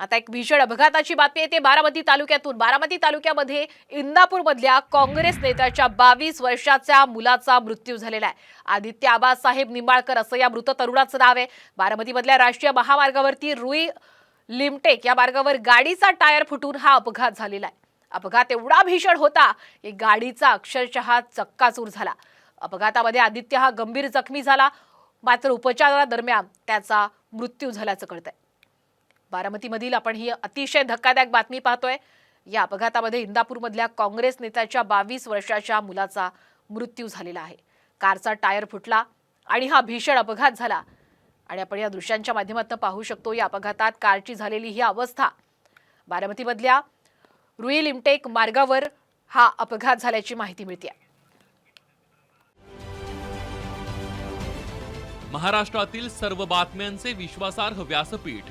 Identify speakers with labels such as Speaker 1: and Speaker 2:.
Speaker 1: आता एक भीषण अपघाताची बातमी येते बारामती तालुक्यातून. बारामती तालुक्यामध्ये इंदापूर मधल्या काँग्रेस नेत्याच्या बावीस वर्षाच्या मुलाचा मृत्यू झालेला आहे. आदित्य आबासाहेब निंबाळकर असं या मृत तरुणाचं नाव आहे. बारामतीमधल्या राष्ट्रीय महामार्गावरती रुई लिमटेक या मार्गावर गाडीचा टायर फुटून हा अपघात झालेला आहे. अपघात एवढा भीषण होता की गाडीचा अक्षरशः चक्काचूर झाला. अपघातामध्ये आदित्य हा गंभीर जखमी झाला. मात्र उपचारादरम्यान त्याचा मृत्यू झाल्याचं कळतंय. बारामतीमधील आपण ही अतिशय धक्कादायक बातमी पाहतोय. या अपघातामध्ये इंदापूरमधल्या काँग्रेस नेत्याच्या बावीस वर्षाच्या मुलाचा मृत्यू झालेला आहे. कारचा टायर फुटला आणि हा भीषण अपघात झाला. आणि आपण या दृश्यांच्या माध्यमातून पाहू शकतो या अपघातात कारची झालेली ही अवस्था. बारामतीमधल्या रुई लिमटेक मार्गावर हा अपघात झाल्याची माहिती मिळते
Speaker 2: महाराष्ट्रातील सर्व बातम्यांचे विश्वासार्ह व्यासपीठ.